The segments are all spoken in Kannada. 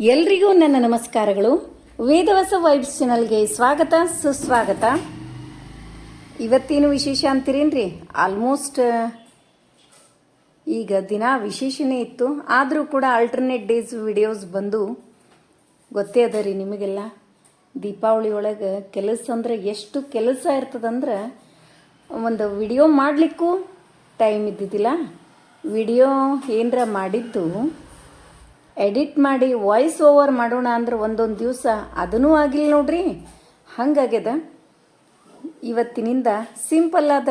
ಎಲ್ರಿಗೂ ನನ್ನ ನಮಸ್ಕಾರಗಳು. ವೇದವಸ ವೈಬ್ಸ್ ಚಾನಲ್ಗೆ ಸ್ವಾಗತ, ಸುಸ್ವಾಗತ. ಇವತ್ತೇನು ವಿಶೇಷ ಅಂತೀರೇನ್ರಿ? ಆಲ್ಮೋಸ್ಟ್ ಈಗ ದಿನ ವಿಶೇಷನೇ ಇತ್ತು. ಆದರೂ ಕೂಡ ಆಲ್ಟರ್ನೇಟ್ ಡೇಸ್ ವಿಡಿಯೋಸ್ ಬಂದು ಗೊತ್ತೇ ಅದ ರೀ ನಿಮಗೆಲ್ಲ. ದೀಪಾವಳಿ ಒಳಗೆ ಕೆಲಸ ಅಂದ್ರೆ ಎಷ್ಟು ಕೆಲಸ ಇರ್ತದಂದ್ರೆ ಒಂದು ವಿಡಿಯೋ ಮಾಡಲಿಕ್ಕೂ ಟೈಮ್ ಇದ್ದಿದ್ದಿಲ್ಲ. ವಿಡಿಯೋ ಏನರ ಮಾಡಿದ್ದು ಎಡಿಟ್ ಮಾಡಿ ವಾಯ್ಸ್ ಓವರ್ ಮಾಡೋಣ ಅಂದ್ರೆ ಒಂದೊಂದು ದಿವಸ ಅದನ್ನೂ ಆಗಿಲ್ಲ ನೋಡ್ರಿ. ಹಂಗಾಗ್ಯದ. ಇವತ್ತಿನಿಂದ ಸಿಂಪಲ್ ಆದ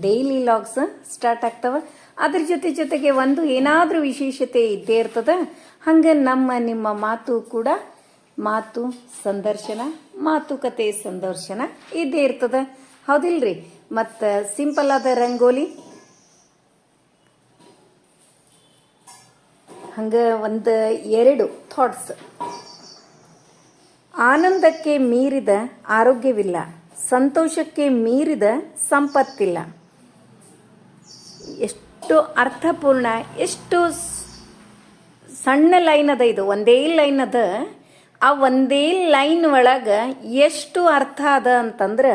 ಡೈಲಿ ಲಾಗ್ಸ್ ಸ್ಟಾರ್ಟ್ ಆಗ್ತಾವ. ಅದ್ರ ಜೊತೆ ಜೊತೆಗೆ ಒಂದು ಏನಾದರೂ ವಿಶೇಷತೆ ಇದ್ದೇ ಇರ್ತದ. ಹಂಗೆ ನಮ್ಮ ನಿಮ್ಮ ಮಾತು ಕೂಡ ಮಾತು ಸಂದರ್ಶನ ಮಾತುಕತೆ ಸಂದರ್ಶನ ಇದ್ದೇ ಇರ್ತದ. ಹೌದಿಲ್ರಿ? ಮತ್ತು ಸಿಂಪಲ್ ಆದ ರಂಗೋಲಿ ಹಂಗೆ ಒಂದು ಎರಡು ಥಾಟ್ಸ್ ಆನಂದಕ್ಕೆ ಮೀರಿದ ಆರೋಗ್ಯವಿಲ್ಲ, ಸಂತೋಷಕ್ಕೆ ಮೀರಿದ ಸಂಪತ್ತಿಲ್ಲ. ಎಷ್ಟು ಅರ್ಥಪೂರ್ಣ, ಎಷ್ಟು ಸಣ್ಣ ಲೈನ್ ಅದ ಇದು, ಒಂದೇ ಲೈನ್ ಅದ ಆ ಒಂದೇ ಲೈನ್ ಒಳಗೆ ಎಷ್ಟು ಅರ್ಥ ಅದ ಅಂತಂದ್ರೆ,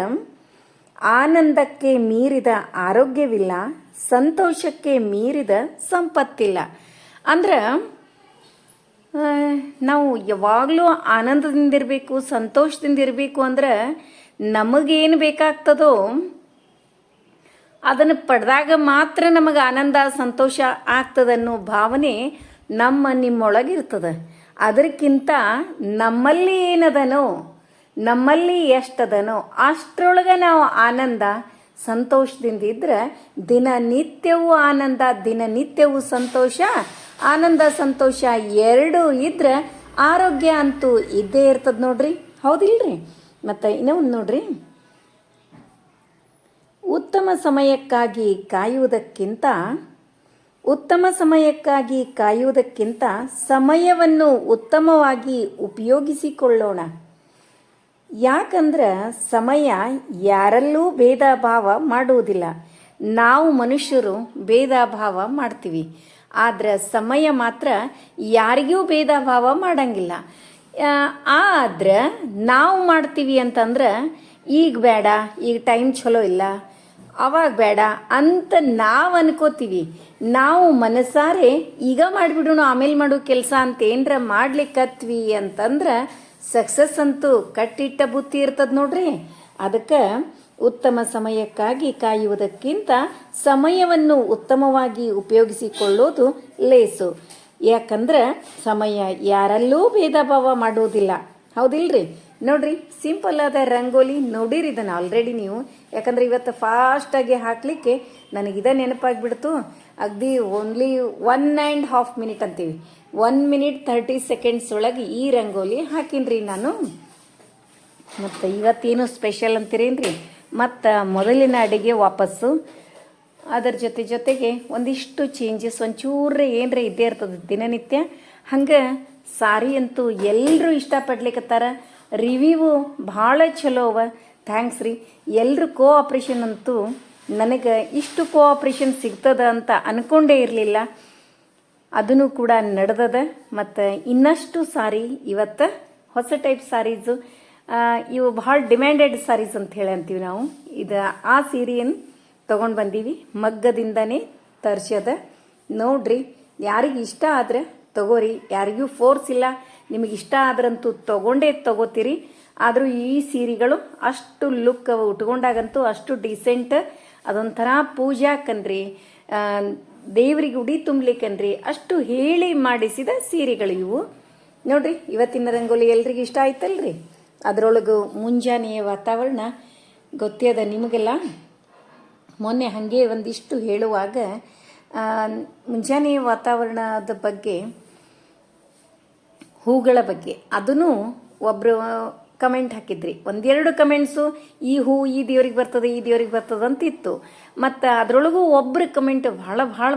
ಆನಂದಕ್ಕೆ ಮೀರಿದ ಆರೋಗ್ಯವಿಲ್ಲ, ಸಂತೋಷಕ್ಕೆ ಮೀರಿದ ಸಂಪತ್ತಿಲ್ಲ. ಅಂದ್ರೆ ನಾವು ಯಾವಾಗಲೂ ಆನಂದದಿಂದ ಇರಬೇಕು, ಸಂತೋಷದಿಂದ ಇರಬೇಕು ಅಂದ್ರೆ ನಮಗೇನು ಬೇಕಾಗ್ತದೋ ಅದನ್ನು ಪಡೆದಾಗ ಮಾತ್ರ ನಮಗೆ ಆನಂದ, ಸಂತೋಷ ಆಗ್ತದನ್ನೋ ಭಾವನೆ ನಮ್ಮ ನಿಮ್ಮೊಳಗಿರ್ತದೆ. ಅದಕ್ಕಿಂತ ನಮ್ಮಲ್ಲಿ ಏನದನೋ, ನಮ್ಮಲ್ಲಿ ಎಷ್ಟದನೋ ಅಷ್ಟರೊಳಗೆ ನಾವು ಆನಂದ, ಸಂತೋಷದಿಂದ ಇದ್ರೆ ದಿನನಿತ್ಯವೂ ಆನಂದ, ದಿನನಿತ್ಯವೂ ಸಂತೋಷ ಆನಂದ ಸಂತೋಷ ಎರಡೂ ಇದ್ರೆ ಆರೋಗ್ಯ ಅಂತೂ ಇದ್ದೇ ಇರ್ತದ ನೋಡ್ರಿ. ಹೌದಿಲ್ರಿ? ಮತ್ತು ಇನ್ನೂ ಒಂದು ನೋಡ್ರಿ. ಉತ್ತಮ ಸಮಯಕ್ಕಾಗಿ ಕಾಯುವುದಕ್ಕಿಂತ, ಉತ್ತಮ ಸಮಯಕ್ಕಾಗಿ ಕಾಯುವುದಕ್ಕಿಂತ ಸಮಯವನ್ನು ಉತ್ತಮವಾಗಿ ಉಪಯೋಗಿಸಿಕೊಳ್ಳೋಣ. ಯಾಕಂದ್ರೆ ಸಮಯ ಯಾರಲ್ಲೂ ಭೇದ ಭಾವ ಮಾಡುವುದಿಲ್ಲ. ನಾವು ಮನುಷ್ಯರು ಭೇದ ಭಾವ ಮಾಡ್ತೀವಿ. ಆದ್ರೆ ಸಮಯ ಮಾತ್ರ ಯಾರಿಗೂ ಭೇದ ಭಾವ ಮಾಡಂಗಿಲ್ಲ. ಆದ್ರೆ ನಾವು ಮಾಡ್ತೀವಿ ಅಂತಂದ್ರೆ ಈಗ ಬೇಡ, ಈಗ ಟೈಮ್ ಚಲೋ ಇಲ್ಲ, ಅವಾಗ ಬೇಡ ಅಂತ ನಾವು ಅನ್ಕೋತೀವಿ. ನಾವು ಮನಸಾರೆ ಈಗ ಮಾಡಿಬಿಡೋಣ, ಆಮೇಲೆ ಮಾಡೋ ಕೆಲಸ ಅಂತ ಏನರ ಮಾಡ್ಲಿಕ್ಕತ್ವಿ ಅಂತಂದ್ರೆ ಸಕ್ಸಸ್ ಅಂತೂ ಕಟ್ಟಿಟ್ಟ ಬುತ್ತಿ ಇರ್ತದ ನೋಡ್ರಿ. ಅದಕ್ಕೆ ಉತ್ತಮ ಸಮಯಕ್ಕಾಗಿ ಕಾಯುವುದಕ್ಕಿಂತ ಸಮಯವನ್ನು ಉತ್ತಮವಾಗಿ ಉಪಯೋಗಿಸಿಕೊಳ್ಳೋದು ಲೇಸು. ಯಾಕಂದ್ರೆ ಸಮಯ ಯಾರಲ್ಲೂ ಭೇದ ಭಾವ ಮಾಡುವುದಿಲ್ಲ. ಹೌದಿಲ್ರಿ? ನೋಡ್ರಿ ಸಿಂಪಲ್ ಆದ ರಂಗೋಲಿ ನೋಡಿರಿ ಇದನ್ನು ಆಲ್ರೆಡಿ ನೀವು. ಯಾಕಂದ್ರೆ ಇವತ್ತು ಫಾಸ್ಟಾಗಿ ಹಾಕಲಿಕ್ಕೆ ನನಗಿದ ನೆನಪಾಗ್ಬಿಡ್ತು. ಅಗ್ದಿ only one and half minute ಅಂತೀವಿ. ಒನ್ ಮಿನಿಟ್ ಥರ್ಟಿ ಸೆಕೆಂಡ್ಸ್ ಒಳಗೆ ಈ ರಂಗೋಲಿ ಹಾಕಿನ್ರಿ ನಾನು. ಮತ್ತು ಇವತ್ತೇನು ಸ್ಪೆಷಲ್ ಅಂತೀರೇನ್ರಿ? ಮತ್ತು ಮೊದಲಿನ ಅಡುಗೆ ವಾಪಸ್ಸು. ಅದರ ಜೊತೆ ಜೊತೆಗೆ ಒಂದಿಷ್ಟು ಚೇಂಜಸ್ ಒಂಚೂರು ಏನರ ಇದ್ದೇ ಇರ್ತದೆ ದಿನನಿತ್ಯ. ಹಂಗೆ ಸಾರಿ ಅಂತೂ ಎಲ್ಲರೂ ಇಷ್ಟಪಡ್ಲಿಕ್ಕತ್ತಾರ ರಿವ್ಯೂ ಭಾಳ ಚಲೋ ಅವ. ಥ್ಯಾಂಕ್ಸ್ ರೀ. ಎಲ್ಲರೂ ಕೋ ಆಪ್ರೇಷನ್ ಅಂತೂ ನನಗೆ ಇಷ್ಟು ಕೋ ಆಪ್ರೇಷನ್ ಸಿಗ್ತದ ಅಂತ ಅನ್ಕೊಂಡೇ ಇರಲಿಲ್ಲ. ಅದನ್ನು ಕೂಡ ನಡೆದದ. ಮತ್ತು ಇನ್ನಷ್ಟು ಸಾರಿ ಇವತ್ತು ಹೊಸ ಟೈಪ್ ಸಾರೀಸು ಇವು ಭಾಳ ಡಿಮ್ಯಾಂಡೆಡ್ ಸಾರೀಸ್ ಅಂತ ಹೇಳಿ ಅಂತೀವಿ ನಾವು. ಇದು ಆ ಸೀರೆಯನ್ನು ತೊಗೊಂಡು ಬಂದೀವಿ. ಮಗ್ಗದಿಂದನೇ ತರ್ಸ್ಯದ. ನೋಡ್ರಿ, ಯಾರಿಗೆ ಇಷ್ಟ ಆದ್ರೆ ತಗೋರಿ. ಯಾರಿಗೂ ಫೋರ್ಸ್ ಇಲ್ಲ. ನಿಮಗೆ ಇಷ್ಟ ಆದ್ರಂತೂ ತಗೊಂಡೇ ತಗೋತೀರಿ. ಆದರೂ ಈ ಸೀರೆಗಳು ಅಷ್ಟು ಲುಕ್ ಉಟ್ಕೊಂಡಾಗಂತೂ ಅಷ್ಟು ಡಿಸೆಂಟ್ ಅದೊಂಥರ ಪೂಜಾಕನ್ರಿ ಕನ್ರಿ ದೇವರಿಗೆ ಉಡಿ ತುಂಬಲಿಕ್ಕನ್ರಿ ಅಷ್ಟು ಹೇಳಿ ಮಾಡಿಸಿದ ಸೀರೆಗಳು ಇವು ನೋಡ್ರಿ, ಇವತ್ತಿನ ರಂಗೋಲಿ ಎಲ್ರಿಗೂ ಇಷ್ಟ ಆಯ್ತಲ್ರಿ? ಅದರೊಳಗು ಮುಂಜಾನೆಯ ವಾತಾವರಣ ಗೊತ್ತೇ ಅದ ನಿಮಗೆಲ್ಲ? ಮೊನ್ನೆ ಹಾಗೆ ಒಂದಿಷ್ಟು ಹೇಳುವಾಗ ಮುಂಜಾನೆಯ ವಾತಾವರಣದ ಬಗ್ಗೆ, ಹೂಗಳ ಬಗ್ಗೆ ಅದನ್ನು ಒಬ್ಬರು ಕಮೆಂಟ್ ಹಾಕಿದ್ರಿ. ಒಂದೆರಡು ಕಮೆಂಟ್ಸು, ಈ ಹೂ ಈ ದೇವ್ರಿಗೆ ಬರ್ತದೆ, ಈ ದೇವ್ರಿಗೆ ಬರ್ತದೆ ಅಂತ ಇತ್ತು ಮತ್ತು ಅದರೊಳಗೂ ಒಬ್ಬರ ಕಮೆಂಟ್ ಭಾಳ ಭಾಳ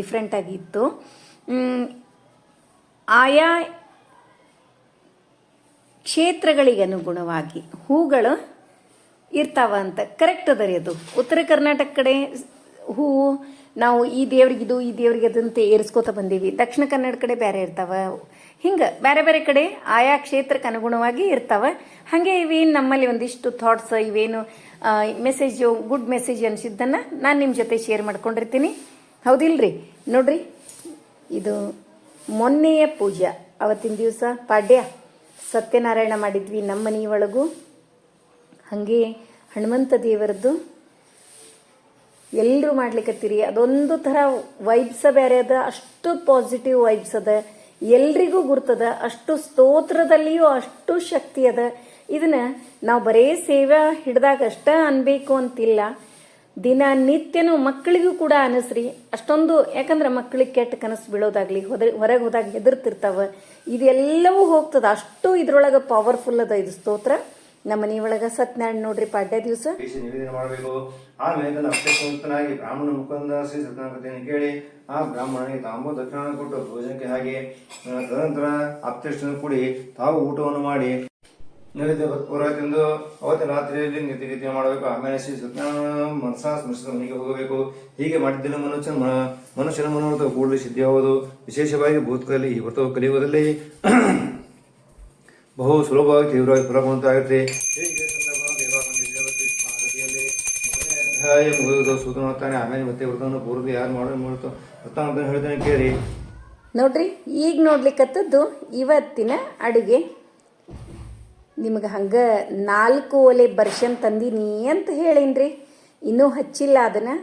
ಡಿಫ್ರೆಂಟಾಗಿತ್ತು ಆಯಾ ಕ್ಷೇತ್ರಗಳಿಗೆ ಅನುಗುಣವಾಗಿ ಹೂಗಳು ಇರ್ತಾವ ಅಂತ ಕರೆಕ್ಟ್ ಅದ ರೀ ಅದು. ಉತ್ತರ ಕರ್ನಾಟಕ ಕಡೆ ಹೂವು ನಾವು ಈ ದೇವ್ರಿಗಿದು ಈ ದೇವ್ರಿಗೆ ಅದಂತೆ ಏರಿಸ್ಕೋತ ಬಂದೀವಿ. ದಕ್ಷಿಣ ಕನ್ನಡ ಕಡೆ ಬೇರೆ ಇರ್ತಾವ. ಹಿಂಗೆ ಬೇರೆ ಬೇರೆ ಕಡೆ ಆಯಾ ಕ್ಷೇತ್ರಕ್ಕೆ ಅನುಗುಣವಾಗಿ ಇರ್ತಾವ. ಹಾಗೆ ಇವೇನು ನಮ್ಮಲ್ಲಿ ಒಂದಿಷ್ಟು ಥಾಟ್ಸ್ ಇವೇನು ಮೆಸೇಜು ಗುಡ್ ಮೆಸೇಜ್ ಅನಿಸಿದ್ದನ್ನು ನಾನು ನಿಮ್ಮ ಜೊತೆ ಶೇರ್ ಮಾಡ್ಕೊಂಡಿರ್ತೀನಿ. ಹೌದಿಲ್ರಿ? ನೋಡ್ರಿ, ಇದು ಮೊನ್ನೆಯ ಪೂಜಾ, ಅವತ್ತಿನ ದಿವಸ ಪಾಡ್ಯ. ಸತ್ಯನಾರಾಯಣ ಮಾಡಿದ್ವಿ ನಮ್ಮ ಮನೆಯೊಳಗೂ. ಹಾಗೆ ಹನುಮಂತ ದೇವರದ್ದು. ಎಲ್ಲರೂ ಮಾಡ್ಲಿಕ್ಕತ್ತೀರಿ ಅದೊಂದು ಥರ ವೈಬ್ಸ ಬೇರೆ ಅದ, ಅಷ್ಟು ಪಾಸಿಟಿವ್ ವೈಬ್ಸ್ ಅದ. ಎಲ್ರಿಗೂ ಗುರ್ತದ, ಅಷ್ಟು ಸ್ತೋತ್ರದಲ್ಲಿಯೂ ಅಷ್ಟು ಶಕ್ತಿ ಅದ. ಇದನ್ನ ನಾವು ಬರೇ ಸೇವೆ ಹಿಡ್ದಾಗ ಅಷ್ಟ ಅನ್ಬೇಕು ಅಂತಿಲ್ಲ. ದಿನ ನಿತ್ಯನೂ ಮಕ್ಕಳಿಗೂ ಕೂಡ ಅನಸ್ರಿ. ಅಷ್ಟೊಂದು ಯಾಕಂದ್ರೆ ಮಕ್ಕಳಿಗೆ ಕೆಟ್ಟ ಕನಸು ಬೀಳೋದಾಗ್ಲಿ ಹೊರ ಹೊರಗೆ ಹೋದಾಗ ಹೆದರ್ತಿರ್ತಾವ. ಇದೆಲ್ಲವೂ ಹೋಗ್ತದ. ಅಷ್ಟು ಇದ್ರೊಳಗೆ ಪವರ್ಫುಲ್ ಅದ ಇದು ಸ್ತೋತ್ರ. ನಮ್ಮ ಮನೆಯೊಳಗ ಸತ್ಯನಾರಾಯಣ ನೋಡ್ರಿ ಪಾಡ್ಯ ದಿವಸ. ಮಾಡಬೇಕು. ಆಮೇಲೆ ಅಪ್ಯಸಂತನಾಗಿ ಬ್ರಾಹ್ಮಣ ಮುಖಂದ ಶ್ರೀ ಸತ್ಯನಾರಾಯಣ ಕೇಳಿ, ಆ ಬ್ರಾಹ್ಮಣನಿಗೆ ತಾಂಬೂ ದಕ್ಷಿಣ ಕೊಟ್ಟು ಭೋಜನಕ್ಕೆ ಹಾಗೆ ತದನಂತರ ಅಪ್ತಿಷ್ಟನ್ನು ಕೂಡಿ ತಾವು ಊಟವನ್ನು ಮಾಡಿ ನೈವೇದ್ಯ ಪೂರ್ವ ತಿಂದು ಅವತ್ತಿನ ರಾತ್ರಿಯಲ್ಲಿ ನಿತ್ಯ ಮಾಡಬೇಕು. ಆಮೇಲೆ ಶ್ರೀ ಸತ್ಯನಾರಾಯಣ ಮನಸ ಸ್ಮರಿಸಿದ ಮನೆಗೆ ಹೋಗಬೇಕು. ಹೀಗೆ ಮಾಡಿದ್ದಲ್ಲಿ ಮನುಷ್ಯನ ಮನುಷ್ಯನ ಮನೋರಥ ಕೂಡಲೇ ಸಿದ್ಧಿಯಾಗುವುದು ವಿಶೇಷವಾಗಿ ಭೂತಕಲಿ ಈ ವ್ರತವು ಕಲಿಯುವುದರಲ್ಲಿ ಬಹು ಸುಲಭವಾಗಿ ತೀವ್ರವಾಗಿ ಹೊರಬಂತಾಗುತ್ತೆ ಸೂತ್ರ ಆಮೇಲೆ ಮತ್ತೆ ಯಾರು ಅಂತ ನೋಡ್ರಿ, ಈಗ ನೋಡ್ಲಿಕ್ಕತ್ತದ್ದು ಇವತ್ತಿನ ಅಡುಗೆ. ನಿಮಗೆ ಹಂಗೆ ನಾಲ್ಕು ಒಲೆ ಬರ್ಷನ್ ತಂದೀನಿ ಅಂತ ಹೇಳಿನ್ರಿ. ಇನ್ನೂ ಹಚ್ಚಿಲ್ಲ ಅದನ್ನು.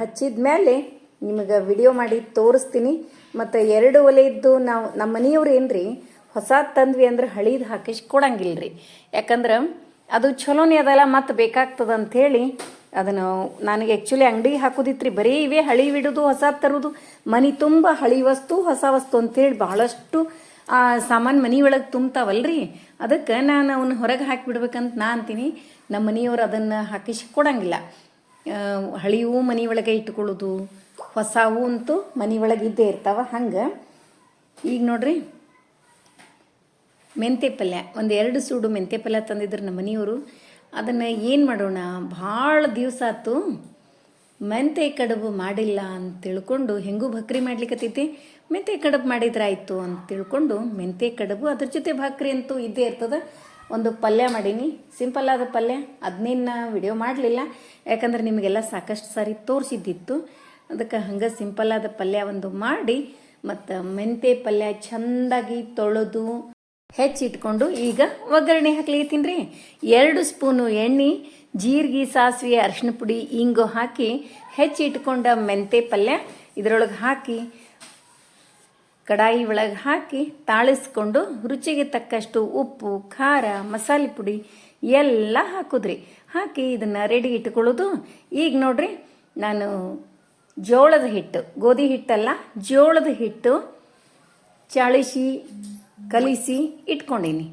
ಹಚ್ಚಿದ ಮೇಲೆ ನಿಮಗೆ ವಿಡಿಯೋ ಮಾಡಿ ತೋರಿಸ್ತೀನಿ. ಮತ್ತು ಎರಡು ಒಲೆಯದ್ದು ನಾವು ನಮ್ಮ ಮನೆಯವ್ರು ರೀ ಹೊಸ ತಂದ್ವಿ ಅಂದ್ರೆ ಹಳೀದು ಹಾಕಿಸಿ ಕೊಡಂಗಿಲ್ಲ ರೀ ಯಾಕಂದ್ರೆ ಅದು ಚಲೋನೇ ಅದಲ್ಲ ಮತ್ತೆ ಬೇಕಾಗ್ತದ ಅಂಥೇಳಿ ಅದನ್ನು ನನಗೆ ಆ್ಯಕ್ಚುಲಿ ಅಂಗಡಿಗೆ ಹಾಕೋದಿತ್ರಿ. ಬರೀ ಇವೇ ಹಳಿ ಬಿಡೋದು ಹೊಸ ತರೋದು. ಮನೆ ತುಂಬ ಹಳಿ ವಸ್ತು, ಹೊಸ ವಸ್ತು ಅಂತೇಳಿ ಭಾಳಷ್ಟು ಆ ಸಾಮಾನು ಮನೆ ಒಳಗೆ ತುಂಬ್ತಾವಲ್ರಿ? ಅದಕ್ಕೆ ನಾನು ಅವನ್ನ ಹೊರಗೆ ಹಾಕಿಬಿಡ್ಬೇಕಂತ ನಾ ಅಂತೀನಿ. ನಮ್ಮ ಮನೆಯವ್ರು ಅದನ್ನು ಹಾಕಿಸಿ ಕೊಡಂಗಿಲ್ಲ. ಆ, ಹಳಿವು ಮನೆ ಒಳಗೆ ಇಟ್ಕೊಳ್ಳೋದು ಹೊಸವು ಅಂತೂ ಮನೆ ಒಳಗೆ ಇದ್ದೇ ಇರ್ತಾವ ಹಂಗೆ. ಈಗ ನೋಡ್ರಿ ಮೆಂತೆ ಪಲ್ಯ ಒಂದು ಎರಡು ಸೂಡು ಮೆಂತೆ ಪಲ್ಯ ತಂದಿದ್ರು ನಮ್ಮ ಮನೆಯವರು. ಅದನ್ನು ಏನು ಮಾಡೋಣ? ಭಾಳ ದಿವಸ ಆಯ್ತು ಮೆಂತೆ ಕಡುಬು ಮಾಡಿಲ್ಲ ಅಂತ ತಿಳ್ಕೊಂಡು ಹೆಂಗೂ ಭಕ್ರಿ ಮಾಡ್ಲಿಕ್ಕತ್ತೈತಿ ಮೆಂತ್ಯ ಕಡುಬು ಮಾಡಿದ್ರಾಯಿತು ಅಂತ ತಿಳ್ಕೊಂಡು ಮೆಂತೆ ಕಡುಬು ಅದ್ರ ಜೊತೆ ಭಾಕ್ರಿ ಅಂತೂ ಇದ್ದೇ ಇರ್ತದೆ. ಒಂದು ಪಲ್ಯ ಮಾಡೀನಿ. ಸಿಂಪಲ್ ಆದ ಪಲ್ಯ. ಅದನ್ನೇನು ವಿಡಿಯೋ ಮಾಡಲಿಲ್ಲ. ಯಾಕಂದ್ರೆ ನಿಮಗೆಲ್ಲ ಸಾಕಷ್ಟು ಸಾರಿ ತೋರಿಸಿದ್ದಿತ್ತು. ಅದಕ್ಕೆ ಹಂಗೆ ಸಿಂಪಲ್ ಆದ ಪಲ್ಯ ಒಂದು ಮಾಡಿ, ಮತ್ತು ಮೆಂತೆ ಪಲ್ಯ ಚೆಂದಾಗಿ ತೊಳೆದು ಹೆಚ್ಚಿಟ್ಕೊಂಡು ಈಗ ಒಗ್ಗರಣೆ ಹಾಕ್ಲಿತ್ತೀನಿ ರೀ ಎರಡು ಸ್ಪೂನು ಎಣ್ಣೆ, ಜೀರಿಗೆ, ಸಾಸಿವೆ ಅರಿಶಿನ ಪುಡಿ, ಇಂಗು ಹಾಕಿ ಹೆಚ್ಚಿಟ್ಕೊಂಡ ಮೆಂತೆ ಪಲ್ಯ ಇದರೊಳಗೆ ಹಾಕಿ ಕಡಾಯಿ ಒಳಗೆ ಹಾಕಿ ತಾಳಿಸ್ಕೊಂಡು ರುಚಿಗೆ ತಕ್ಕಷ್ಟು ಉಪ್ಪು, ಖಾರ, ಮಸಾಲೆ ಪುಡಿ ಎಲ್ಲ ಹಾಕುದ್ರಿ. ಹಾಕಿ ಇದನ್ನು ರೆಡಿ ಇಟ್ಕೊಳ್ಳೋದು. ಈಗ ನೋಡ್ರಿ, ನಾನು ಜೋಳದ ಹಿಟ್ಟು, ಗೋಧಿ ಹಿಟ್ಟಲ್ಲ, ಜೋಳದ ಹಿಟ್ಟು ಚಾಳಿಸಿ, ಕಲಿಸಿ ಇಟ್ಕೊಂಡೀನಿ.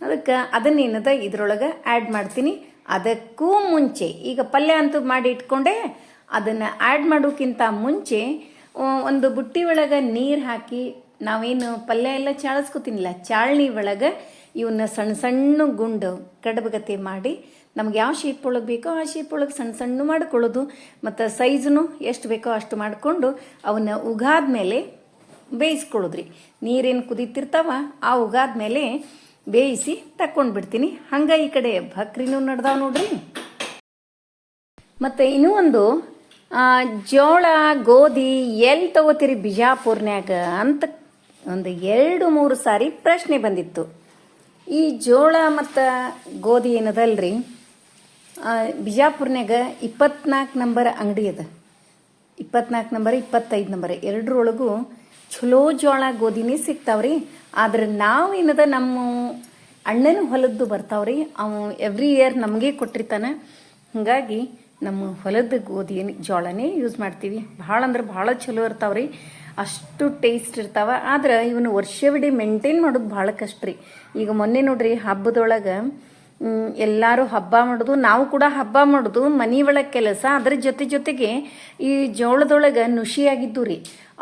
ಅದಕ್ಕೆ ಅದನ್ನೇನದ, ಇದ್ರೊಳಗೆ ಆ್ಯಡ್ ಮಾಡ್ತೀನಿ. ಅದಕ್ಕೂ ಮುಂಚೆ, ಈಗ ಪಲ್ಯ ಅಂತೂ ಮಾಡಿ ಇಟ್ಕೊಂಡೆ, ಅದನ್ನು ಆ್ಯಡ್ ಮಾಡೋಕ್ಕಿಂತ ಮುಂಚೆ ಒಂದು ಬುಟ್ಟಿ ಒಳಗೆ ನೀರು ಹಾಕಿ ನಾವೇನು ಪಲ್ಯ ಎಲ್ಲ ಚಾಳಿಸ್ಕೊತೀನಿಲ್ಲ. ಚಾಳ್ನಿ ಒಳಗೆ ಇವನ್ನ ಸಣ್ಣ ಸಣ್ಣ ಗುಂಡು ಕಡಬಗತೆ ಮಾಡಿ ನಮ್ಗೆ ಯಾವ ಶೇಪ್ ಒಳಗೆ ಬೇಕೋ ಆ ಶೇಪ್ ಒಳಗೆ ಸಣ್ಣ ಸಣ್ಣ ಮಾಡ್ಕೊಳ್ಳೋದು. ಮತ್ತು ಸೈಜ್ನು ಎಷ್ಟು ಬೇಕೋ ಅಷ್ಟು ಮಾಡಿಕೊಂಡು ಅವನ್ನ ಉಗಾದ ಮೇಲೆ ಬೇಯಿಸ್ಕೊಳ್ಳೋದ್ರಿ. ನೀರೇನು ಕುದೀತಿರ್ತಾವ ಆ ಉಗಾದ ಮೇಲೆ ಬೇಯಿಸಿ ತಕ್ಕೊಂಡು ಬಿಡ್ತೀನಿ ಹಂಗೆ ಈ ಕಡೆ ಭಕ್ರಿನೂ ನಡ್ದಾವ ನೋಡ್ರಿ. ಮತ್ತು ಇನ್ನೂ ಒಂದು ಜೋಳ, ಗೋಧಿ ಎಲ್ಲಿ ತಗೋತೀರಿ ಬಿಜಾಪುರ್ನ್ಯಾಗ ಅಂತ ಒಂದು ಎರಡು ಮೂರು ಸಾರಿ ಪ್ರಶ್ನೆ ಬಂದಿತ್ತು. ಈ ಜೋಳ ಮತ್ತು ಗೋಧಿ ಏನದಲ್ರಿ? ಬಿಜಾಪುರ್ನ್ಯಾಗ ಇಪ್ಪತ್ನಾಲ್ಕು ನಂಬರ್ ಅಂಗಡಿ ಅದ. ಇಪ್ಪತ್ನಾಲ್ಕು ನಂಬರ್, ಇಪ್ಪತ್ತೈದು ನಂಬರ್ ಎರಡರೊಳಗೂ ಚಲೋ ಜೋಳ ಗೋಧಿನೇ ಸಿಗ್ತಾವ್ರಿ. ಆದ್ರೆ ನಾವು ಏನದ ನಮ್ಮ ಅಣ್ಣನ ಹೊಲದ್ದು ಬರ್ತಾವ್ರಿ. ಅವ ಎವ್ರಿ ಇಯರ್ ನಮಗೆ ಕೊಟ್ಟಿರ್ತಾನೆ. ಹಾಗಾಗಿ ನಮ್ಮ ಹೊಲದ ಗೋಧಿ ಜೋಳನೇ ಯೂಸ್ ಮಾಡ್ತೀವಿ. ಭಾಳ ಅಂದ್ರೆ ಭಾಳ ಚಲೋ ಇರ್ತಾವ್ರಿ. ಅಷ್ಟು ಟೇಸ್ಟ್ ಇರ್ತಾವ. ಆದ್ರೆ ಇವನು ವರ್ಷವಿಡೀ ಮೇಂಟೈನ್ ಮಾಡೋದು ಭಾಳ ಕಷ್ಟ ರೀ. ಈಗ ಮೊನ್ನೆ ನೋಡ್ರಿ ಹಬ್ಬದೊಳಗೆ ಎಲ್ಲರೂ ಹಬ್ಬ ಮಾಡೋದು, ನಾವು ಕೂಡ ಹಬ್ಬ ಮಾಡೋದು ಮನೆ ಒಳಗೆ ಕೆಲಸ. ಅದ್ರ ಜೊತೆ ಜೊತೆಗೆ ಈ ಜೋಳದೊಳಗೆ ನುಷಿಯಾಗಿದ್ದು ರೀ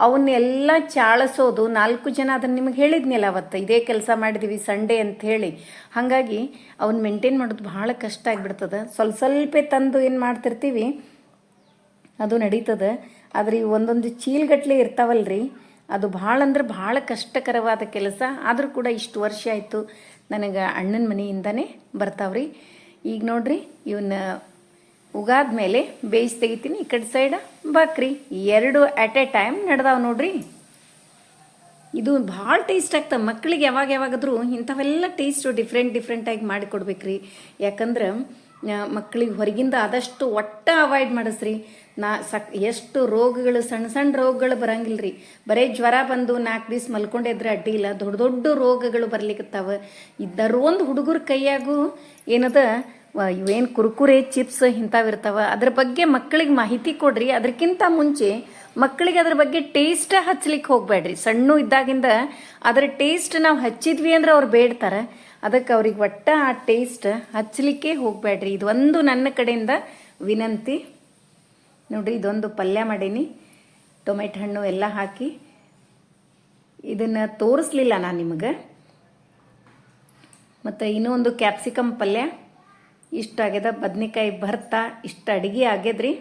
ಅವನ್ನೆಲ್ಲ ಚಾಳಸೋದು, ನಾಲ್ಕು ಜನ ಅದನ್ನು ನಿಮಗೆ ಹೇಳಿದ್ನಲ್ಲ ಅವತ್ತು, ಇದೇ ಕೆಲಸ ಮಾಡಿದೀವಿ ಸಂಡೇ ಅಂತ ಹೇಳಿ ಹಾಗಾಗಿ ಅವನ್ನ ಮೇಂಟೈನ್ ಮಾಡೋದು ಭಾಳ ಕಷ್ಟ ಆಗಿಬಿಡ್ತದೆ. ಸ್ವಲ್ಪ ಸ್ವಲ್ಪ ತಂದು ಏನು ಮಾಡ್ತಿರ್ತೀವಿ, ಅದು ನಡೀತದೆ. ಆದ್ರೆ ಈ ಒಂದೊಂದು ಚೀಲ್ಗಟ್ಲೆ ಇರ್ತಾವಲ್ರಿ, ಅದು ಭಾಳ ಅಂದ್ರೆ ಭಾಳ ಕಷ್ಟಕರವಾದ ಕೆಲಸ. ಆದರೂ ಕೂಡ ಇಷ್ಟು ವರ್ಷ ಆಯಿತು. ನನಗೆ ಅಣ್ಣನ ಮನೆಯಿಂದನೇ ಬರ್ತಾವ್ರಿ. ಈಗ ನೋಡ್ರಿ ಇವನ್ನ ಉಗಾದ ಮೇಲೆ ಬೇಯಿಸಿ ತೆಗಿತೀನಿ, ಈ ಕಡೆ ಸೈಡ ಬಾಕ್ರಿ. ಎರಡು ಅಟ್ ಎ ಟೈಮ್ ನಡೆದಾವ ನೋಡ್ರಿ. ಇದು ಭಾಳ ಟೇಸ್ಟ್ ಆಗ್ತವೆ ಮಕ್ಕಳಿಗೆ ಯಾವಾಗ ಯಾವಾಗಾದ್ರೂ ಇಂಥವೆಲ್ಲ ಟೇಸ್ಟು ಡಿಫ್ರೆಂಟ್ ಡಿಫ್ರೆಂಟಾಗಿ ಮಾಡಿಕೊಡ್ಬೇಕ್ರಿ ಯಾಕಂದ್ರೆ ಮಕ್ಕಳಿಗೆ ಹೊರಗಿಂದ ಆದಷ್ಟು ಒಟ್ಟು ಅವಾಯ್ಡ್ ಮಾಡಿಸ್ರಿ. ನಾ, ಸಕ್, ಎಷ್ಟು ರೋಗಗಳು ಸಣ್ಣ ಸಣ್ಣ ರೋಗಗಳು ಬರಂಗಿಲ್ಲ ರೀ ಬರೀ ಜ್ವರ ಬಂದು ನಾಲ್ಕು ದಿವ್ಸ ಮಲ್ಕೊಂಡಿದ್ರೆ ಅಡ್ಡಿ ಇಲ್ಲ. ದೊಡ್ಡ ದೊಡ್ಡ ರೋಗಗಳು ಬರ್ಲಿಕ್ಕತ್ತಾವ ಇದ್ದರೂ ಒಂದು ಹುಡುಗರ ಕೈಯಾಗೂ ಏನದ ಇವೇನು ಕುರುಕುರೆ ಕುರ್ಕುರೆ ಚಿಪ್ಸ್ ಇಂಥವಿರ್ತಾವ ಅದ್ರ ಬಗ್ಗೆ ಮಕ್ಕಳಿಗೆ ಮಾಹಿತಿ ಕೊಡ್ರಿ. ಅದಕ್ಕಿಂತ ಮುಂಚೆ ಮಕ್ಕಳಿಗೆ ಅದ್ರ ಬಗ್ಗೆ ಟೇಸ್ಟ್ ಹಚ್ಚಲಿಕ್ಕೆ ಹೋಗ್ಬೇಡ್ರಿ ಸಣ್ಣ ಇದ್ದಾಗಿಂದ ಅದ್ರ ಟೇಸ್ಟ್ ನಾವು ಹಚ್ಚಿದ್ವಿ ಅಂದ್ರೆ ಅವ್ರು ಬೇಡ್ತಾರೆ. ಅದಕ್ಕೆ ಅವ್ರಿಗೆ ಒಟ್ಟ ಆ ಟೇಸ್ಟ್ ಹಚ್ಚಲಿಕ್ಕೆ ಹೋಗಬೇಡ್ರಿ. ಇದೊಂದು ನನ್ನ ಕಡೆಯಿಂದ ವಿನಂತಿ. ನೋಡಿರಿ, ಇದೊಂದು ಪಲ್ಯ ಮಾಡೀನಿ. ಟೊಮೆಟೊ ಹಣ್ಣು ಎಲ್ಲ ಹಾಕಿ. ಇದನ್ನು ತೋರಿಸ್ಲಿಲ್ಲ ನಾನು ನಿಮಗೆ. ಮತ್ತು ಇನ್ನೂ ಒಂದು ಕ್ಯಾಪ್ಸಿಕಮ್ ಪಲ್ಯ. ಇಷ್ಟ ಆಗ್ಯದ, ಬದ್ನಿಕಾಯಿ ಭರ್ತಾ, ಇಷ್ಟ ಅಡಿಗೆ ಆಗ್ಯದ್ರಿ.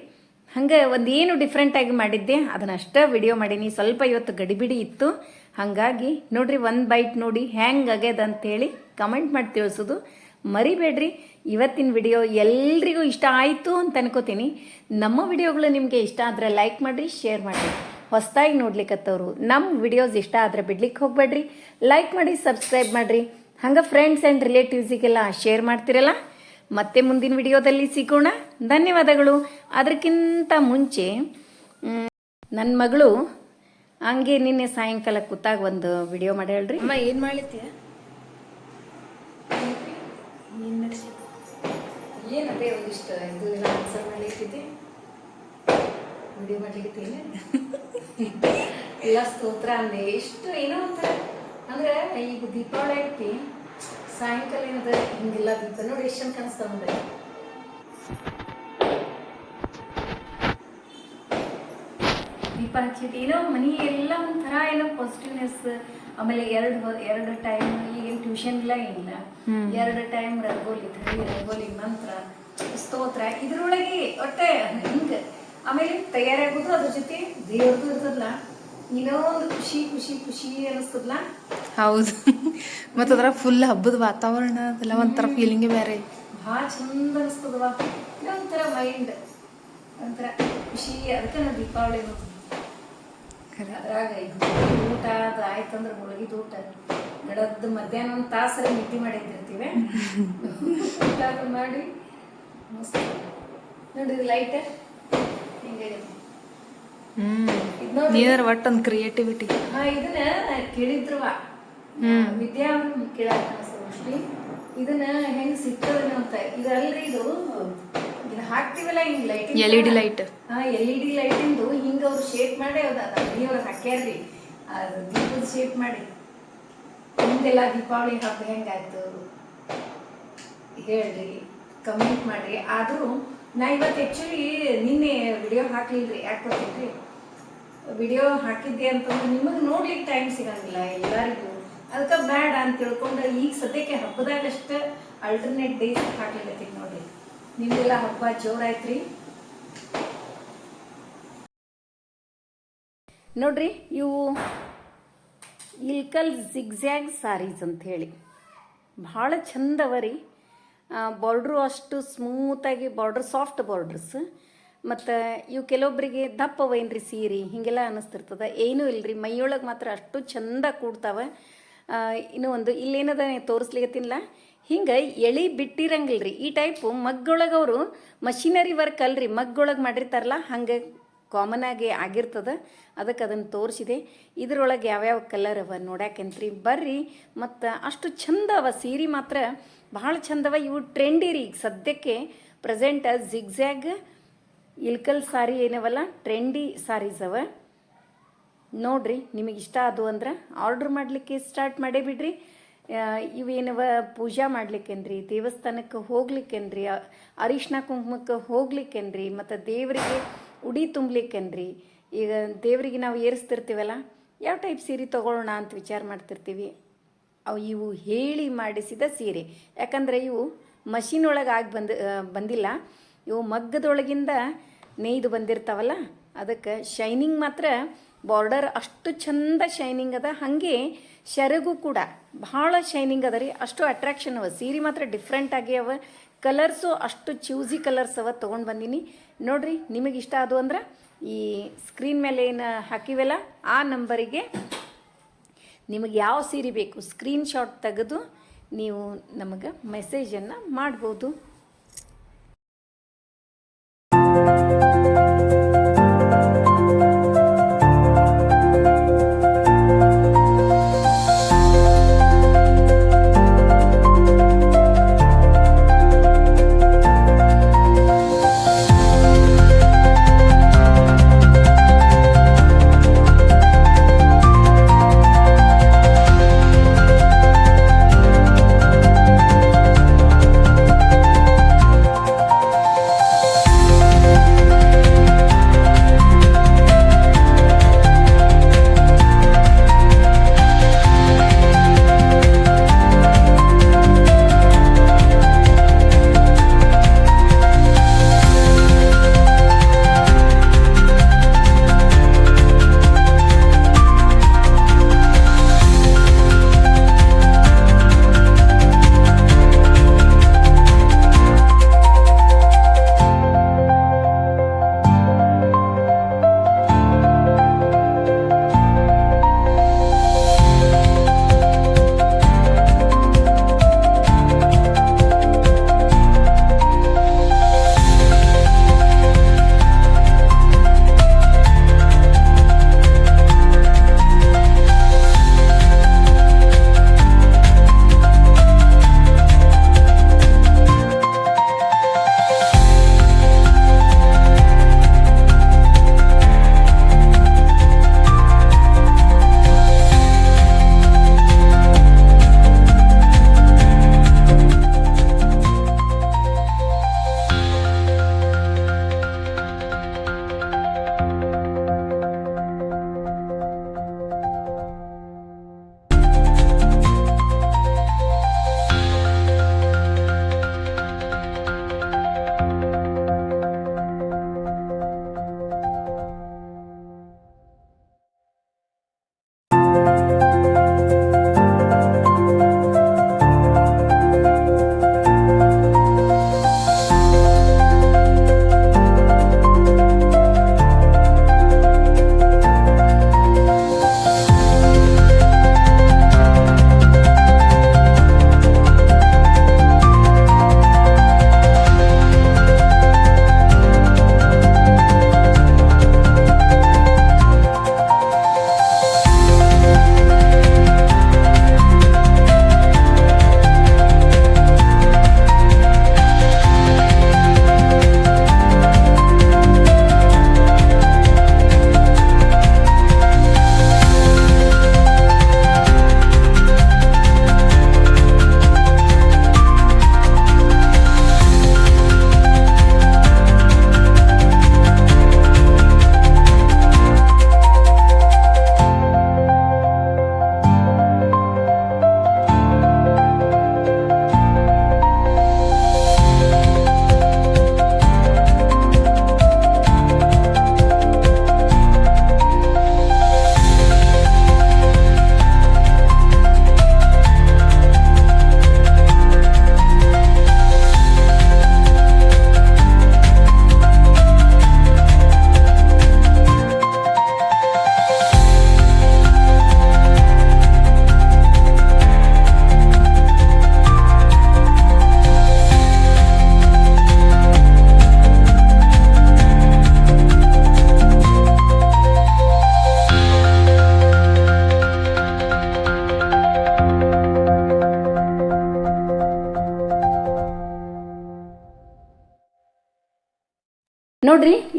ಹಂಗೆ ಒಂದು ಏನು ಡಿಫ್ರೆಂಟಾಗಿ ಮಾಡಿದ್ದೆ ಅದನ್ನ ಅಷ್ಟೇ ವಿಡಿಯೋ ಮಾಡೀನಿ. ಸ್ವಲ್ಪ ಇವತ್ತು ಗಡಿಬಿಡಿ ಇತ್ತು. ಹಾಗಾಗಿ ನೋಡ್ರಿ ಒಂದು ಬೈಟ್ ನೋಡಿ ಹ್ಯಾಂಗ್ ಆಗ್ಯದ ಅಂತೇಳಿ ಕಮೆಂಟ್ ಮಾಡಿ ತಿಳಿಸೋದು. ಮರಿಬೇಡ್ರಿ, ಇವತ್ತಿನ ವಿಡಿಯೋ ಎಲ್ರಿಗೂ ಇಷ್ಟ ಆಯಿತು ಅಂತ ಅನ್ಕೋತೀನಿ. ನಮ್ಮ ವಿಡಿಯೋಗಳು ನಿಮಗೆ ಇಷ್ಟ ಆದರೆ ಲೈಕ್ ಮಾಡಿರಿ ಶೇರ್ ಮಾಡಿರಿ. ಹೊಸದಾಗಿ ನೋಡ್ಲಿಕ್ಕತ್ತವ್ರು ನಮ್ಮ ವಿಡಿಯೋಸ್ ಇಷ್ಟ ಆದರೆ ಬಿಡ್ಲಿಕ್ಕೆ ಹೋಗಬೇಡ್ರಿ. ಲೈಕ್ ಮಾಡಿ ಸಬ್ಸ್ಕ್ರೈಬ್ ಮಾಡಿರಿ. ಹಂಗೆ ಫ್ರೆಂಡ್ಸ್ ಆ್ಯಂಡ್ ರಿಲೇಟಿವ್ಸಿಗೆಲ್ಲ ಶೇರ್ ಮಾಡ್ತಿರಲ್ಲ? ಮತ್ತೆ ಮುಂದಿನ ವಿಡಿಯೋದಲ್ಲಿ ಸಿಗೋಣ. ಧನ್ಯವಾದಗಳು. ಅದಕ್ಕಿಂತ ಮುಂಚೆ ನನ್ನ ಮಗಳು ಹಂಗೆ ನಿನ್ನೆ ಸಾಯಂಕಾಲ ಕೂತಾಗ ಒಂದು ವಿಡಿಯೋ ಮಾಡಿ ಹೇಳ್ರಿ ಅಮ್ಮ ಏನ್ ಮಾಡ್ಲಿತ್ತೀಯ ಏನ್ ನಡ್ಸಿ? ಏನದೇ ಒಂದಿಷ್ಟು ಇದು ಎಲ್ಲ ಆನ್ಸರ್ ಮಾಡ್ಲಿಕ್ಕಿದೆ ವಿಡಿಯೋ ಮಾಡ್ಲಿಕ್ಕೆ ಎಲ್ಲ ಸ್ತೋತ್ರ ಅಂದೆ ಎಷ್ಟು ಏನೋ ಅಂತ ಅಂದ್ರೆ ಈಗ ದೀಪಾವಳಿ ಐತಿ. ಸಾಯಂಕಾಲ ಏನದ? ಹಿಂಗಿಲ್ಲ ದೀಪ ನೋಡಿ ಎಷ್ಟು ಚಂದ ಕಾಣಿಸ್ತಾವ ದೀಪ ಹಚ್ಚಿಟ್ಟು ಏನೋ ಮನಿ ಎಲ್ಲ ಒಂಥರ ಏನೋ ಪಾಸಿಟಿವ್ನೆಸ್ ಆಮೇಲೆ ಎರಡು ಎರಡು ಟೈಮ್ ಈಗೇನು ಟ್ಯೂಷನ್ ಇಲ್ಲ. ಏನಿಲ್ಲ ಎರಡು ಟೈಮ್ ರಂಗೋಲಿ ಧಳಿ ರಂಗೋಲಿ ಮಂತ್ರ ಸ್ತೋತ್ರ. ಇದ್ರೊಳಗೆ ಒಟ್ಟೆ ಹಿಂಗೆ ಆಮೇಲೆ ತಯಾರಾಗೋದು ಅದ್ರ ಜೊತೆ ದೇವ್ರದ್ದು ಇರ್ತದಲ್ಲ ಏನೋ ಒಂದು ಖುಷಿ ಖುಷಿ ಖುಷಿ ಅನಿಸ್ತದಲ್ಲ ಹೌದು. ಮತ್ತ ಅದರ ಫುಲ್ ಹಬ್ಬದ ವಾತಾವರಣ ಅದೆಲ್ಲ ಒಂಥರ ಫೀಲಿಂಗ್ ಬೇರೆ. ಭಾಳ ಚಂದ ಅನಿಸ್ತದವ ಇನ್ನೊಂಥರ ಒಂಥರ ಮೈಂಡ್ ಒಂಥರ ಖುಷಿ. ಅದಕ್ಕೆ ನಾವು ದೀಪಾವಳಿ. ಅದ್ರಾಗ ಊಟ ಅದು ಆಯ್ತಂದ್ರೆ ಮುಳುಗಿದ ಊಟ. ನಡದ್ದು ಮಧ್ಯಾಹ್ನ ಒಂದು ತಾಸರ ನಿದ್ದೆ ಮಾಡಿದ್ದಿರ್ತೀವಿ ಊಟ ಅದು ಮಾಡಿ ನೋಡಿ ಲೈಟ್ ನೋಡ್ರಿ. ನೀನರ ಒಟ್ಟು ಒಂದು ಕ್ರಿಯೇಟಿವಿಟಿ ಹಾ ಇದನ್ನ ಕೇಳಿದ್ರುವ. ವಿದ್ಯಾ ಕೇಳಾಕ ಮೋಸ್ಟ್ಲಿ ಇದನ್ನ ಹೆಂಗ್ ಸಿಗ್ತದೇನೋ ಅಂತ. ಇದಲ್ರಿ ಇದು ಇದು ಹಾಕ್ತಿವಲ್ಲ ಹಿಂಗ್ ಲೈಟ್ ಡಿ ಲೈಟ ಹಾ ಎಲ್ ಇ ಡಿ ಲೈಟಿಂದು ಹಿಂಗ ಅವ್ರು ಶೇಪ್ ಮಾಡಿ ಅದ ಅಂಗಡಿಯವ್ರು ಹಾಕ್ಯಾರ್ರಿ. ಅದು ದೀಪದ ಶೇಪ್ ಮಾಡಿ. ನಿಮ್ದೆಲ್ಲ ದೀಪಾವಳಿ ಹಬ್ಬ ಹೆಂಗಾಯ್ತು? ಹೇಳ್ರಿ ಕಮೆಂಟ್ ಮಾಡಿರಿ. ಆದರೂ ನಾ ಇವತ್ತು ಆ್ಯಕ್ಚುಲಿ ನಿನ್ನೆ ವಿಡಿಯೋ ಹಾಕ್ಲಿಲ್ರಿ, ಯಾಕೆ ಗೊತ್ತೇನ್ರಿ ವಿಡಿಯೋ ಹಾಕಿದ್ದೆ ಅಂತಂದ್ರೆ ನಿಮಗೆ ನೋಡ್ಲಿಕ್ಕೆ ಟೈಮ್ ಸಿಗಂಗಿಲ್ಲ ಎಲ್ಲರಿಗೂ. ಅದಕ್ಕೆ ಬ್ಯಾಡ ಅಂತ ತಿಳ್ಕೊಂಡು ಈಗ ಸದ್ಯಕ್ಕೆ ಹಬ್ಬದಾಗಷ್ಟ ಅಲ್ಟರ್ನೇಟ್ ಡೇಸ್ ಹಾಕ್ಲಿಕ್ಕೆ ನೋಡ್ರಿ. ನಿಮ್ದೆಲ್ಲ ಹಬ್ಬ ಜೋರಾಯ್ತ್ರಿ. ನೋಡ್ರಿ, ಇವು ಇಲ್ಕಲ್ ಜಿಗ್ಜ್ಯಾಗ್ ಸಾರೀಸ್ ಅಂತ ಹೇಳಿ. ಭಾಳ ರೀ ಬಾರ್ಡ್ರು ಅಷ್ಟು ಸ್ಮೂತಾಗಿ ಬಾರ್ಡ್ರ್ ಸಾಫ್ಟ್ ಬಾರ್ಡ್ರಸ್ ಮತ್ತು ಇವು ಕೆಲವೊಬ್ಬರಿಗೆ ದಪ್ಪ ರೀ ಸೀರೆ, ಹೀಗೆಲ್ಲ ಅನ್ನಿಸ್ತಿರ್ತದೆ. ಏನೂ ಇಲ್ರಿ, ಮೈಯೊಳಗೆ ಮಾತ್ರ ಅಷ್ಟು ಚಂದ ಕೂಡ್ತಾವೆ. ಇನ್ನೂ ಒಂದು ಇಲ್ಲೇನದ ತೋರಿಸ್ಲಿಕತ್ತಿಲ್ಲ ಹಿಂಗೆ ಎಳಿ ಬಿಟ್ಟಿರಂಗಿಲ್ಲ ರೀ ಈ ಟೈಪು ಮಗ್ಗೊಳಗೆ ಅವರು ಮಷಿನರಿ ವರ್ಕ್ ಅಲ್ರಿ, ಮಗ್ಗೊಳಗೆ ಮಾಡಿರ್ತಾರಲ್ಲ, ಹಂಗೆ ಕಾಮನ್ ಆಗಿ ಆಗಿರ್ತದೆ. ಅದಕ್ಕೆ ಅದನ್ನು ತೋರಿಸಿದೆ. ಇದ್ರೊಳಗೆ ಯಾವ್ಯಾವ ಕಲರ್ ಅವ ನೋಡ್ಯಾಕಂತ್ರಿ. ಬರ್ರಿ, ಮತ್ತು ಅಷ್ಟು ಚಂದ ಅವ ಸೀರೆ ಮಾತ್ರ. ಭಾಳ ಚಂದವ ಇವು ಟ್ರೆಂಡಿ ರೀ ಈಗ ಸದ್ಯಕ್ಕೆ. ಪ್ರೆಸೆಂಟ್ ಜಿಗ್ಜ್ಯಾಗ್ ಇಲ್ಕಲ್ ಸಾರಿ ಏನವಲ್ಲ ಟ್ರೆಂಡಿ ಸಾರೀಸ್ ಅವ. ನೋಡ್ರಿ, ನಿಮಗೆ ಇಷ್ಟ ಅದು ಅಂದ್ರೆ ಆರ್ಡ್ರ್ ಮಾಡಲಿಕ್ಕೆ ಸ್ಟಾರ್ಟ್ ಮಾಡೇ ಬಿಡ್ರಿ. ಇವೇನವ ಪೂಜಾ ಮಾಡ್ಲಿಕ್ಕೇನ್ರಿ, ದೇವಸ್ಥಾನಕ್ಕೆ ಹೋಗ್ಲಿಕ್ಕೇನ್ರಿ ಅರಿಶಿನ ಕುಂಕುಮಕ್ಕೆ ಹೋಗ್ಲಿಕ್ಕೇನ್ರಿ, ಮತ್ತು ದೇವರಿಗೆ ಉಡಿ ತುಂಬಲಿಕ್ಕೇನ್ರಿ? ಈಗ ದೇವರಿಗೆ ನಾವು ಏರಿಸ್ತಿರ್ತೀವಲ್ಲ, ಯಾವ ಟೈಪ್ ಸೀರೆ ತೊಗೊಳ್ಳೋಣ ಅಂತ ವಿಚಾರ ಮಾಡ್ತಿರ್ತೀವಿ. ಅವು ಇವು ಹೇಳಿ ಮಾಡಿಸಿದ ಸೀರೆ. ಯಾಕಂದರೆ ಇವು ಮಷಿನ್ ಒಳಗೆ ಆಗಿ ಬಂದ ಬಂದಿಲ್ಲ. ಇವು ಮಗ್ಗದೊಳಗಿಂದ ನೇಯ್ದು ಬಂದಿರ್ತಾವಲ್ಲ, ಅದಕ್ಕೆ ಶೈನಿಂಗ್ ಮಾತ್ರ ಬಾರ್ಡರ್ ಅಷ್ಟು ಚಂದ ಶೈನಿಂಗ್ ಅದ. ಹಾಗೆ ಶರಗು ಕೂಡ ಭಾಳ ಶೈನಿಂಗ್ ಅದ ರೀ. ಅಷ್ಟು ಅಟ್ರಾಕ್ಷನ್ ಅವ. ಸೀರೆ ಮಾತ್ರ ಡಿಫ್ರೆಂಟ್ ಆಗಿ ಅವ. ಕಲರ್ಸು ಅಷ್ಟು ಚೂಸಿ ಕಲರ್ಸ್ ಅವ ತೊಗೊಂಡು ಬಂದೀನಿ. ನೋಡ್ರಿ ನಿಮಗೆ ಇಷ್ಟ ಅದು ಅಂದ್ರೆ ಈ ಸ್ಕ್ರೀನ್ ಮೇಲೆ ಏನು ಹಾಕಿವಲ್ಲ, ಆ ನಂಬರಿಗೆ ನಿಮಗೆ ಯಾವ ಸೀರೆ ಬೇಕು ಸ್ಕ್ರೀನ್ಶಾಟ್ ತೆಗೆದು ನೀವು ನಮಗೆ ಮೆಸೇಜನ್ನು ಮಾಡ್ಬೋದು.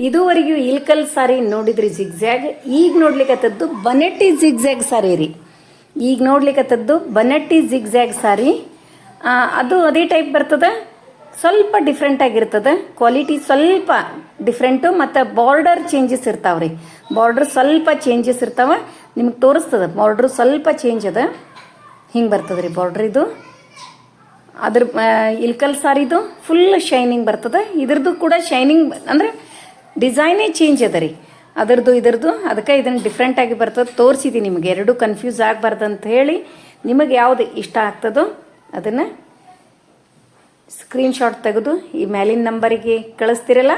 ಇದುವರೆಗೂ ಇಲ್ಕಲ್ ಸಾರಿ ನೋಡಿದ್ರಿ ಜಿಗ್ಜ್ಯಾಗ್. ಈಗ ನೋಡ್ಲಿಕ್ಕತ್ತದ್ದು ಬನೆಟ್ಟಿ ಜಿಗ್ಜ್ಯಾಗ್ ಸಾರಿ ರೀ. ಈಗ ನೋಡ್ಲಿಕ್ಕತ್ತದ್ದು ಬನೆಟ್ಟಿ ಜಿಗ್ಜ್ಯಾಗ್ ಸಾರಿ. ಅದು ಅದೇ ಟೈಪ್ ಬರ್ತದ. ಸ್ವಲ್ಪ ಡಿಫ್ರೆಂಟ್ ಆಗಿರ್ತದೆ. ಕ್ವಾಲಿಟಿ ಸ್ವಲ್ಪ ಡಿಫ್ರೆಂಟು ಮತ್ತು ಬಾರ್ಡರ್ ಚೇಂಜಸ್ ಇರ್ತಾವ್ರಿ ಬಾರ್ಡರ್ ಸ್ವಲ್ಪ ಚೇಂಜಸ್ ಇರ್ತಾವೆ. ನಿಮ್ಗೆ ತೋರಿಸ್ತದೆ ಬಾರ್ಡ್ರು ಸ್ವಲ್ಪ ಚೇಂಜ್ ಅದ. ಹಿಂಗೆ ಬರ್ತದೆ ರೀ ಬಾರ್ಡ್ರ್ ಇದು. ಅದ್ರ ಇಲ್ಕಲ್ ಸಾರಿದು ಫುಲ್ ಶೈನಿಂಗ್ ಬರ್ತದೆ. ಇದ್ರದ್ದು ಕೂಡ ಶೈನಿಂಗ್ ಅಂದರೆ ಡಿಸೈನೇ ಚೇಂಜ್ ಅದ ರೀ. ಅದರದ್ದು ಇದರದ್ದು ಅದಕ್ಕೆ ಇದನ್ನು ಡಿಫ್ರೆಂಟಾಗಿ ಬರ್ತದೆ. ತೋರಿಸಿದ್ದೀನಿ ನಿಮಗೆ. ಎರಡೂ ಕನ್ಫ್ಯೂಸ್ ಆಗಬಾರ್ದು ಅಂತ ಹೇಳಿ ನಿಮಗೆ ಯಾವುದು ಇಷ್ಟ ಆಗ್ತದೋ ಅದನ್ನು ಸ್ಕ್ರೀನ್ಶಾಟ್ ತೆಗೆದು ಈ ಮೇಲಿನ ನಂಬರಿಗೆ ಕಳಿಸ್ತಿರಲ್ಲ?